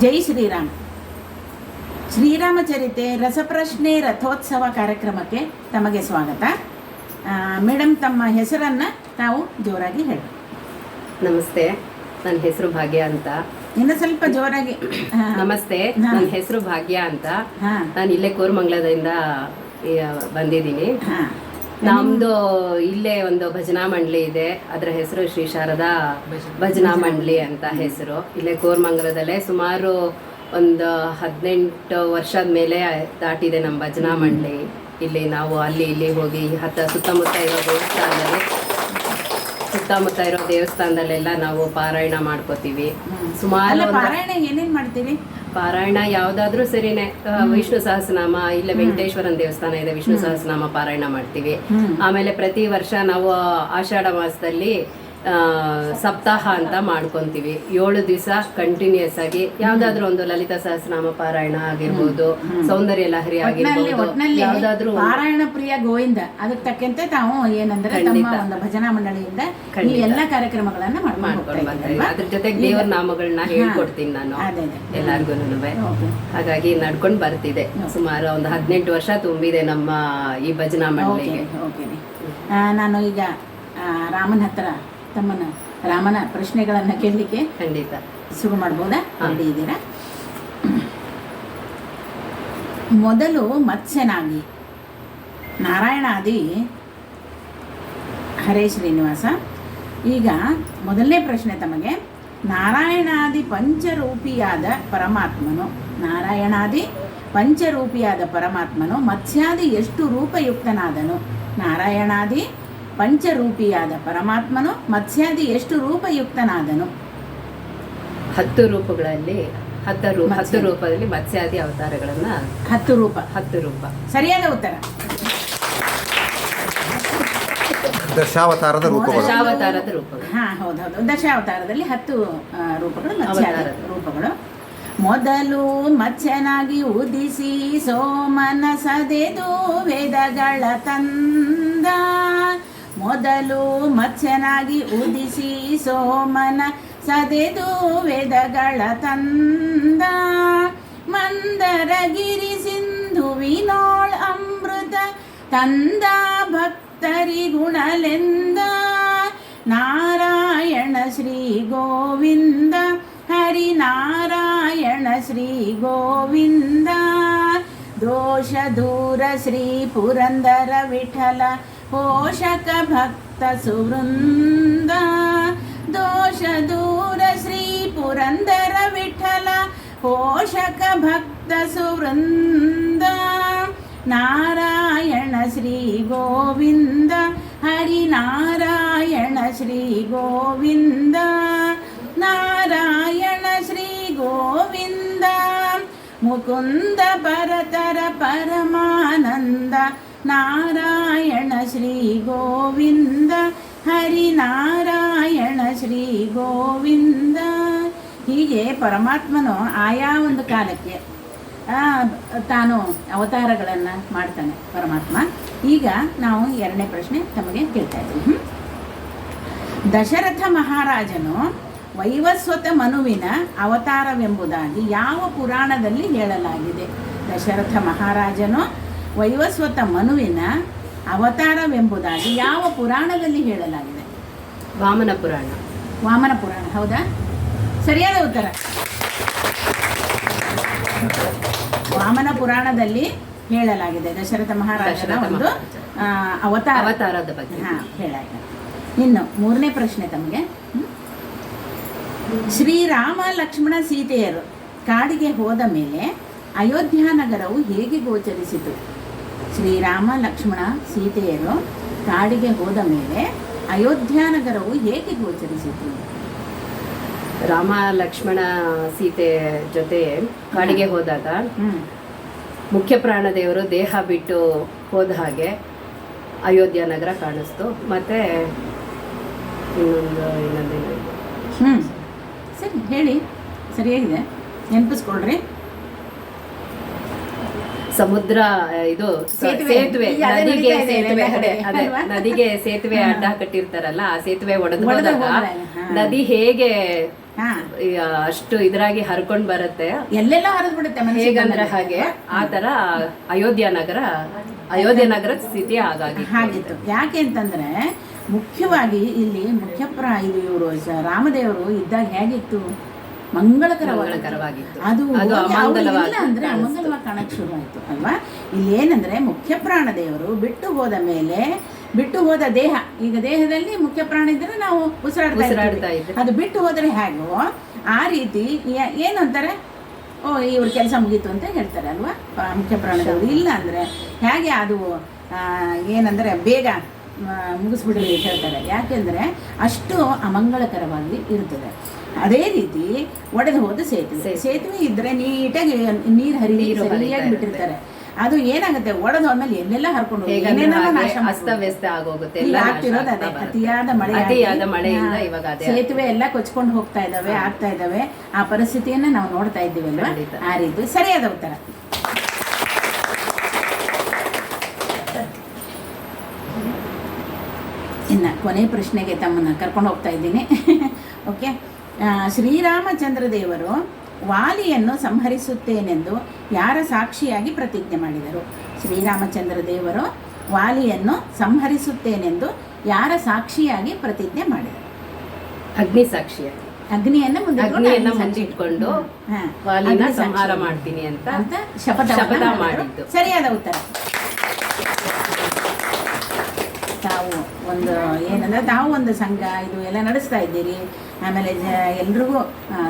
ಜೈ ಶ್ರೀರಾಮ್. ಶ್ರೀರಾಮಚರಿತೆ ರಸಪ್ರಶ್ನೆ ರಥೋತ್ಸವ ಕಾರ್ಯಕ್ರಮಕ್ಕೆ ತಮಗೆ ಸ್ವಾಗತ. ಮೇಡಮ್ ತಮ್ಮ ಹೆಸರನ್ನು ತಾವು ಜೋರಾಗಿ ಹೇಳಿ. ನಮಸ್ತೆ ನನ್ನ ಹೆಸರು ಭಾಗ್ಯ ಅಂತ. ಇನ್ನು ಸ್ವಲ್ಪ ಜೋರಾಗಿ ನಮಸ್ತೆ ನನ್ನ ಹೆಸರು ಭಾಗ್ಯ ಅಂತ. ಹಾ. ನಾನು ಇಲ್ಲೇ ಕೋರಮಂಗಲದಿಂದ ಬಂದಿದ್ದೀನಿ. ಹಾ. ನಮ್ದು ಇಲ್ಲೇ ಒಂದು ಭಜನಾ ಮಂಡಳಿ ಇದೆ. ಅದರ ಹೆಸರು ಶ್ರೀ ಶಾರದಾ ಭಜನಾ ಮಂಡಳಿ ಅಂತ ಹೆಸರು. ಇಲ್ಲೇ ಕೋರ್ಮಂಗಲದಲ್ಲೇ ಸುಮಾರು ಒಂದು ಹದಿನೆಂಟು ವರ್ಷದ ಮೇಲೆ ದಾಟಿದೆ ನಮ್ಮ ಭಜನಾ ಮಂಡಳಿ. ಇಲ್ಲಿ ನಾವು ಅಲ್ಲಿ ಇಲ್ಲಿ ಹೋಗಿ ಹತ್ತ ಸುತ್ತಮುತ್ತ ಇರೋ ದೇವಸ್ಥಾನದಲ್ಲಿ ಸುತ್ತಮುತ್ತ ಇರೋ ದೇವಸ್ಥಾನದಲ್ಲೆಲ್ಲ ನಾವು ಪಾರಾಯಣ ಮಾಡ್ಕೋತೀವಿ. ಸುಮಾರು ಪಾರಾಯಣ ಏನೇನ್ ಮಾಡ್ತೀವಿ ಪಾರಾಯಣ ಯಾವ್ದಾದ್ರೂ ಸರಿನೆ ವಿಷ್ಣು ಸಹಸ್ರನಾಮ ಇಲ್ಲ ವೆಂಕಟೇಶ್ವರನ ದೇವಸ್ಥಾನ ಇದೆ ವಿಷ್ಣು ಸಹಸ್ರನಾಮ ಪಾರಾಯಣ ಮಾಡ್ತೀವಿ. ಆಮೇಲೆ ಪ್ರತಿ ವರ್ಷ ನಾವು ಆಷಾಢ ಮಾಸದಲ್ಲಿ ಸಪ್ತಾಹ ಅಂತ ಮಾಡ್ಕೊಂತೀವಿ. ಏಳು ದಿವಸ ಕಂಟಿನ್ಯೂಸ್ ಆಗಿ ಯಾವ್ದಾದ್ರು ಒಂದು ಲಲಿತಾ ಸಹಸ್ರನಾಮ ಪಾರಾಯಣ ಆಗಿರ್ಬೋದು ಸೌಂದರ್ಯ ಲಹರಿ ಆಗಿರ್ಬೋದು ಯಾವ್ದಾದ್ರು ಪಾರಾಯಣ ಪ್ರಿಯ ಗೋವಿಂದ. ಅದಕ್ಕೆ ತಕ್ಕಂತೆ ತಾವು ಏನಂದ್ರೆ. ಒಂದು ಭಜನಾ ಮಂಡಳಿಯಿಂದ ಈ. ಎಲ್ಲ ಕಾರ್ಯಕ್ರಮಗಳನ್ನ ಮಾಡ್ಕೊಂಡು? ಅದ್ರ ಜೊತೆಗೆ ದೇವರ ನಾಮಗಳನ್ನ ಹೇಳ್ಕೊಡ್ತೀನಿ ನಾನು. ಎಲ್ಲಾರ್ಗು ಹಾಗಾಗಿ ನಡ್ಕೊಂಡು ಬರ್ತಿದೆ. ಸುಮಾರು ಒಂದು ಹದಿನೆಂಟು ವರ್ಷ ತುಂಬಿದೆ ನಮ್ಮ ಈ ಭಜನಾ ಮಂಡಳಿಗೆ. ನಾನು ಈಗ ರಾಮನ ಹತ್ರ ತಮ್ಮನ್ನ ರಾಮನ ಪ್ರಶ್ನೆಗಳನ್ನ ಕೇಳಲಿಕ್ಕೆ ಖಂಡಿತ. ಶುರು ಮಾಡ್ಬೋದಾ? ರೆಡಿ ಇದ್ದೀರಾ? ಮೊದಲು ಮತ್ಸ್ಯನಾಗಿ. ನಾರಾಯಣಾದಿ ಹರೇ ಶ್ರೀನಿವಾಸ. ಈಗ ಮೊದಲನೇ ಪ್ರಶ್ನೆ ತಮಗೆ. ನಾರಾಯಣಾದಿ ಪಂಚರೂಪಿಯಾದ ಪರಮಾತ್ಮನು. ನಾರಾಯಣಾದಿ ಪಂಚರೂಪಿಯಾದ ಪರಮಾತ್ಮನು. ಮತ್ಸ್ಯಾದಿ ಎಷ್ಟು ರೂಪಯುಕ್ತನಾದನು. ನಾರಾಯಣಾದಿ ಪಂಚರೂಪಿಯಾದ ಪರಮಾತ್ಮನು ಮತ್ಸ್ಯಾದಿ ಎಷ್ಟು ರೂಪಯುಕ್ತನಾದನು? ಹತ್ತು ರೂಪಗಳಲ್ಲಿ ಹತ್ತು ರೂಪ ಹತ್ತು ರೂಪದಲ್ಲಿ ಮತ್ಸ್ಯಾದಿ ಅವತಾರಗಳನ್ನ ಹತ್ತು ರೂಪ. ಹತ್ತು ರೂಪ. ಸರಿಯಾದ ಉತ್ತರ. ದಶಾವತಾರದ ರೂಪಗಳು. ದಶಾವತಾರದ ರೂಪಗಳು. ಹಾ ಹೌದೌದು ದಶಾವತಾರದಲ್ಲಿ ಹತ್ತು ರೂಪಗಳು ಮತ್ಸ್ಯಾದಿ ರೂಪಗಳು. ಮೊದಲು ಮತ್ಸ್ಯನಾಗಿ ಉದಿಸಿ ಸೋಮನ ಸದೆದು ವೇದಗಳ ತಂದ. ಮೊದಲು ಮತ್ಸ್ಯನಾಗಿ ಉದಿಸಿ ಸೋಮನ ಸದೆದು ವೇದಗಳ ತಂದ. ಮಂದರಗಿರಿ ಸಿಂಧುವಿನೋಳ್ ಅಮೃತ ತಂದ ಭಕ್ತರಿ ಗುಣಲೆಂದ. ನಾರಾಯಣ ಶ್ರೀ ಗೋವಿಂದ, ಹರಿನಾರಾಯಣ ಶ್ರೀ ಗೋವಿಂದ. ದೋಷ ದೂರ ಶ್ರೀ ಪುರಂದರ ವಿಠಲ ಪೋಷಕ ಭಕ್ತ ಸುವೃಂದ ದೋಷ ದೂರ ಶ್ರೀ ಪುರಂದರ ವಿಠಲ ಪೋಷಕ ಭಕ್ತ ಸುವೃಂದ ನಾರಾಯಣ ಶ್ರೀ ಗೋವಿಂದ ಹರಿನಾರಾಯಣ ಶ್ರೀ ಗೋವಿಂದ ನಾರಾಯಣ ಶ್ರೀ ಗೋವಿಂದ ಮುಕುಂದ ಪರತರ ಪರಮಾನಂದ ನಾರಾಯಣ ಶ್ರೀ ಗೋವಿಂದ ಹರಿ ನಾರಾಯಣ ಶ್ರೀ ಗೋವಿಂದ. ಹೀಗೆ ಪರಮಾತ್ಮನು ಆಯಾ ಒಂದು ಕಾಲಕ್ಕೆ ತಾನು ಅವತಾರಗಳನ್ನು ಮಾಡ್ತಾನೆ ಪರಮಾತ್ಮ. ಈಗ ನಾವು ಎರಡನೇ ಪ್ರಶ್ನೆ ತಮಗೆ ಕೇಳ್ತಾ ಇದ್ದೀವಿ ದಶರಥ ಮಹಾರಾಜನು ವೈವಸ್ವತ ಮನುವಿನ ಅವತಾರವೆಂಬುದಾಗಿ ಯಾವ ಪುರಾಣದಲ್ಲಿ ಹೇಳಲಾಗಿದೆ? ದಶರಥ ಮಹಾರಾಜನು ವೈವಸ್ವತ ಮನುವಿನ ಅವತಾರವೆಂಬುದಾಗಿ ಯಾವ ಪುರಾಣದಲ್ಲಿ ಹೇಳಲಾಗಿದೆ? ವಾಮನ ಪುರಾಣ. ವಾಮನ ಪುರಾಣ ಹೌದಾ? ಸರಿಯಾದ ಉತ್ತರ. ವಾಮನ ಪುರಾಣದಲ್ಲಿ ಹೇಳಲಾಗಿದೆ ದಶರಥ ಮಹಾರಾಜನ ಒಂದು ಅವತಾರ. ಅವತಾರದ ಬಗ್ಗೆ. ಹಾಂ ಹೇಳಾಗಿದೆ ಇನ್ನು ಮೂರನೇ ಪ್ರಶ್ನೆ ತಮಗೆ? ಶ್ರೀರಾಮ ಲಕ್ಷ್ಮಣ ಸೀತೆಯರು ಕಾಡಿಗೆ ಹೋದ ಮೇಲೆ ಅಯೋಧ್ಯ ನಗರವು ಹೇಗೆ ಗೋಚರಿಸಿತು? ಶ್ರೀರಾಮ ಲಕ್ಷ್ಮಣ ಸೀತೆಯರು ಕಾಡಿಗೆ ಹೋದ ಮೇಲೆ ಅಯೋಧ್ಯ ನಗರವು ಹೇಗೆ ಗೋಚರಿಸಿತು? ರಾಮ ಲಕ್ಷ್ಮಣ ಸೀತೆ ಜೊತೆ ಕಾಡಿಗೆ ಹೋದಾಗ ಮುಖ್ಯ ಪ್ರಾಣದೇವರು ದೇಹ ಬಿಟ್ಟು ಹೋದ ಹಾಗೆ ಅಯೋಧ್ಯ ನಗರ ಕಾಣಿಸ್ತು. ಮತ್ತೆ ಇನ್ನೊಂದು ಇನ್ನೊಂದು. ಹ್ಮ್. ಸರಿ ಹೇಳಿ. ಸರಿಯಾಗಿದೆ ನೆನಪಿಸ್ಕೊಳ್ರಿ. ಸಮುದ್ರ ಇದು ಸೇತುವೆ. ನದಿಗೆ ಸೇತುವೆ ಅದೇ ನದಿಗೆ ಸೇತುವೆ ಅಡ್ಡ ಕಟ್ಟಿರ್ತಾರಲ್ಲ ಆ ಸೇತುವೆ ಒಡೆದು ಹೋದಾಗ ನದಿ ಹೇಗೆ ಅಷ್ಟು ಇದ್ರಾಗಿ ಹರ್ಕೊಂಡ್ ಬರುತ್ತೆ. ಎಲ್ಲೆಲ್ಲ ಹರಿದ್ಬಿಡುತ್ತೆ ಹೇಗಂದ್ರೆ ಹಾಗೆ ಆ ತರ ಅಯೋಧ್ಯ ನಗರ ಅಯೋಧ್ಯ ನಗರದ ಸ್ಥಿತಿ ಹಾಗಾಗಿ ಹಾಗಿತ್ತು. ಯಾಕೆ ಅಂತಂದ್ರೆ ಮುಖ್ಯವಾಗಿ ಇಲ್ಲಿ ಮುಖ್ಯಪ್ರ ಇದು ಇವರು ರಾಮದೇವರು ಇದ್ದಾಗ ಹೇಗಿತ್ತು? ಮಂಗಳಕರವಾಗಿತ್ತು. ಅದು ಅಂದ್ರೆ ಅಮಂಗಲವಾಗಿ ಕಾಣಕ್ ಶುರು ಆಯ್ತು ಅಲ್ವಾ? ಇಲ್ಲಿ ಏನಂದ್ರೆ ಮುಖ್ಯ ಪ್ರಾಣ ದೇವರು ಬಿಟ್ಟು ಹೋದ ಮೇಲೆ ಬಿಟ್ಟು ಹೋದ ದೇಹ ಈಗ ದೇಹದಲ್ಲಿ ಮುಖ್ಯ ಪ್ರಾಣ ಇದ್ರೆ ನಾವು ಉಸಿರಾಡ್ತಾ. ಅದು ಬಿಟ್ಟು ಹೋದ್ರೆ ಹೇಗೋ ಆ ರೀತಿ ಏನು ಅಂತಾರೆ ಓ ಇವ್ರ ಕೆಲಸ ಮುಗೀತು ಅಂತ ಹೇಳ್ತಾರೆ ಅಲ್ವಾ? ಮುಖ್ಯ ಪ್ರಾಣದವರು ಇಲ್ಲ ಅಂದ್ರೆ ಹೇಗೆ ಅದು ಆ, ಏನಂದ್ರೆ ಬೇಗ ಅಂತ ಹೇಳ್ತಾರೆ. ಯಾಕೆಂದರೆ ಅಷ್ಟು ಅಮಂಗಳಕರವಾಗಿ ಇರ್ತದೆ ಅದೇ ರೀತಿ ಒಡೆದು ಹೋದ ಸೇತುವೆ. ಸೇತುವೆ. ಇದ್ದರೆ ಇದ್ರೆ ನೀಟಾಗಿ ನೀರು ಹರಿ ಸರಿಯಾಗಿ ಬಿಟ್ಟಿರ್ತಾರೆ. ಅದು ಏನಾಗುತ್ತೆ? ಒಡೆದು ಆಮೇಲೆ ಎಲ್ಲೆಲ್ಲ ಹರ್ಕೊಂಡು ಅಸ್ತವ್ಯಸ್ತ ಆಗೋಗುತ್ತೆ. ಆಗ್ತಿರೋದು ಅದೇ. ಅತಿಯಾದ ಮಳೆ ಅತಿಯಾದ ಮಳೆಯಿಂದ ಹಾ, ಇವಾಗ ಅದೇ ಸೇತುವೆ ಎಲ್ಲ ಕೊಚ್ಕೊಂಡು ಹೋಗ್ತಾ ಇದಾವೆ ಆಗ್ತಾ ಇದಾವೆ ಆ ಪರಿಸ್ಥಿತಿಯನ್ನ ನಾವು ನೋಡ್ತಾ ಇದ್ದೀವಲ್ವಾ. ಆ ರೀತಿ. ಸರಿಯಾದ ಉತ್ತರ. ಇನ್ನು ಕೊನೆ ಪ್ರಶ್ನೆಗೆ ತಮ್ಮನ್ನ ಕರ್ಕೊಂಡು ಹೋಗ್ತಾ ಇದ್ದೀನಿ ಓಕೆ ಶ್ರೀರಾಮಚಂದ್ರ ದೇವರು ವಾಲಿಯನ್ನು ಸಂಹರಿಸುತ್ತೇನೆಂದು ಯಾರ ಸಾಕ್ಷಿಯಾಗಿ ಪ್ರತಿಜ್ಞೆ ಮಾಡಿದರು ಶ್ರೀರಾಮಚಂದ್ರ ದೇವರು ವಾಲಿಯನ್ನು ಸಂಹರಿಸುತ್ತೇನೆಂದು ಯಾರ ಸಾಕ್ಷಿಯಾಗಿ ಪ್ರತಿಜ್ಞೆ ಮಾಡಿದರು ಅಗ್ನಿ ಸಾಕ್ಷಿಯಾಗಿ ಅಗ್ನಿಯನ್ನು ಅಗ್ನಿಯನ್ನ ಅಗ್ನಿ ಮುಂದೆ ಸಾಕ್ಷಿ. ಇಟ್ಕೊಂಡು ಹಾ. ವಾಲಿನ ಸಂಹಾರ ಮಾಡ್ತೀನಿ ಅಂತ ಅಂತ ಶಪಥ ಶಪಥ. ಮಾಡಿದ್ದು. ಸರಿಯಾದ ಉತ್ತರ ತಾವು ಒಂದು ಏನಂದ್ರೆ ತಾವು ಒಂದು ಸಂಘ, ಇದು ಎಲ್ಲ ನಡೆಸ್ತಾ ಇದ್ದೀರಿ. ಆಮೇಲೆ ಜ- ಎಲ್ರಿಗೂ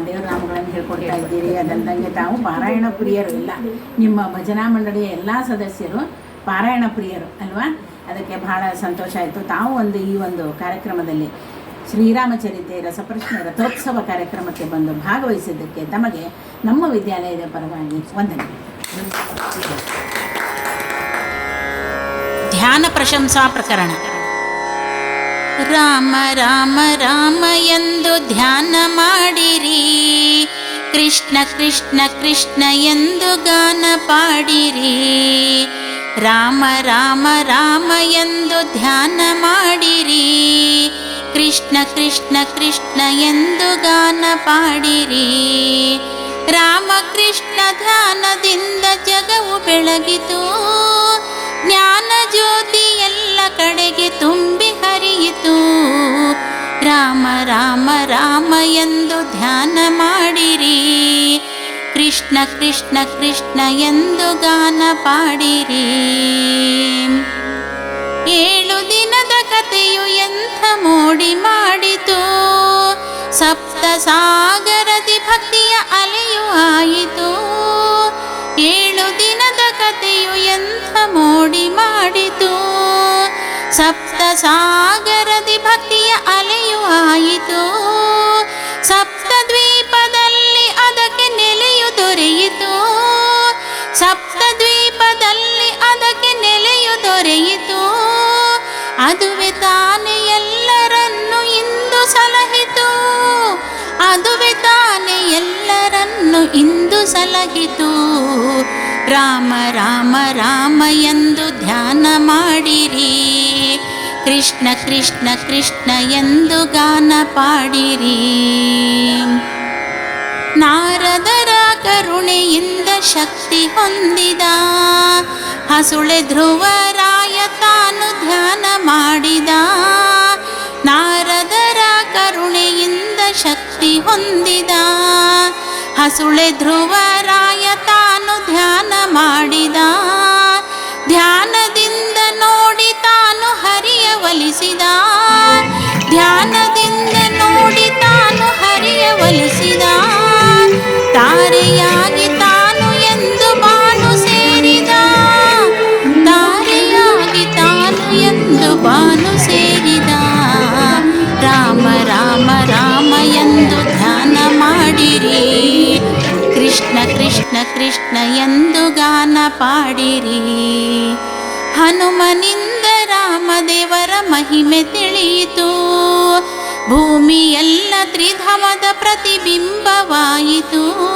ದೇವ್ರ ನಾಮಗಳನ್ನು ಹೇಳ್ಕೊಡ್ತಾ ಇದ್ದೀರಿ. ಅದಲ್ಲದಂಗೆ ತಾವು ಪಾರಾಯಣ ಪ್ರಿಯರು ಇಲ್ಲ. ನಿಮ್ಮ ಭಜನಾ ಮಂಡಳಿಯ ಎಲ್ಲ ಸದಸ್ಯರು ಪಾರಾಯಣ ಪ್ರಿಯರು, ಅಲ್ವಾ? ಅದಕ್ಕೆ ಬಹಳ ಸಂತೋಷ ಆಯಿತು. ತಾವು ಒಂದು ಈ ಒಂದು ಕಾರ್ಯಕ್ರಮದಲ್ಲಿ ಶ್ರೀರಾಮಚರಿತೆ ರಸಪ್ರಶ್ನೆ ರಥೋತ್ಸವ ಕಾರ್ಯಕ್ರಮಕ್ಕೆ ಬಂದು ಭಾಗವಹಿಸಿದ್ದಕ್ಕೆ ತಮಗೆ ನಮ್ಮ ವಿದ್ಯಾಲಯದ ಪರವಾಗಿ ವಂದನೆ. ಧ್ಯಾನ ಪ್ರಶಂಸಾ ಪ್ರಕರಣ. ರಾಮ ರಾಮ ರಾಮ ಎಂದು ಧ್ಯಾನ ಮಾಡಿರಿ. ಕೃಷ್ಣ ಕೃಷ್ಣ ಕೃಷ್ಣ ಎಂದು ಗಾನ ಪಾಡಿರಿ. ರಾಮ ರಾಮ ರಾಮ ಎಂದು ಧ್ಯಾನ ಮಾಡಿರಿ. ಕೃಷ್ಣ ಕೃಷ್ಣ ಕೃಷ್ಣ ಎಂದು ಗಾನ ಪಾಡಿರಿ. ರಾಮ, ಕೃಷ್ಣ ಧ್ಯಾನದಿಂದ ಜಗವು ಬೆಳಗಿತು. ಜ್ಞಾನ ಜ್ಯೋತಿ ಎಲ್ಲ ಕಡೆಗೆ ಎಂದು ಧ್ಯಾನ ಮಾಡಿರಿ. ಕೃಷ್ಣ ಕೃಷ್ಣ ಕೃಷ್ಣ ಎಂದು ಗಾನ ಪಾಡಿರಿ. ಏಳು ದಿನದ ಕಥೆಯು ಎಂಥ ಮೋಡಿ ಮಾಡಿತು. ಸಪ್ತ ಸಾಗರದಿ ಭಕ್ತಿಯ ಅಲೆಯು ಆಯಿತು ಏಳು ದಿನದ ಕಥೆಯು ಎಂಥ ಮೋಡಿ ಮಾಡಿತು. ಸಪ್ತ ಸಾಗರದಿ ಭಕ್ತಿಯ ಅಲೆಯು ಆಯಿತು ಸಪ್ತ ದ್ವೀಪದಲ್ಲಿ ಅದಕ್ಕೆ ನೆಲೆಯು ದೊರೆಯಿತು. ಸಪ್ತದ್ವೀಪದಲ್ಲಿ ಅದಕ್ಕೆ ನೆಲೆಯು ದೊರೆಯಿತು. ಅದುವೆ ತಾನೆ ಎಲ್ಲರನ್ನು ಇಂದು ಸಲಹಿತು. ಅದುವೆ ತಾನೆ ಎಲ್ಲರನ್ನು ಇಂದು ಸಲಹಿತು. ರಾಮ ರಾಮ ರಾಮ ಎಂದು ಧ್ಯಾನ ಮಾಡಿರಿ. ಕೃಷ್ಣ ಕೃಷ್ಣ ಕೃಷ್ಣ ಎಂದು ಗಾನ ಪಾಡಿರಿ. ನಾರದರ ಕರುಣೆಯಿಂದ ಶಕ್ತಿ ಹೊಂದಿದ ಹಸುಳೆ ಧ್ರುವರಾಯ ತಾನು ಧ್ಯಾನ ಮಾಡಿದ ನಾರದರ ಕರುಣೆಯಿಂದ ಶಕ್ತಿ ಹೊಂದಿದ ಹಸುಳೆ ಧ್ರುವರಾಯ ಪಾಡಿರಿ. ಹನುಮನಿಂದ ರಾಮದೇವರ ಮಹಿಮೆ ತಿಳಿಯಿತು. ಭೂಮಿಯೆಲ್ಲ ತ್ರಿಧಮದ ಪ್ರತಿಬಿಂಬವಾಯಿತು.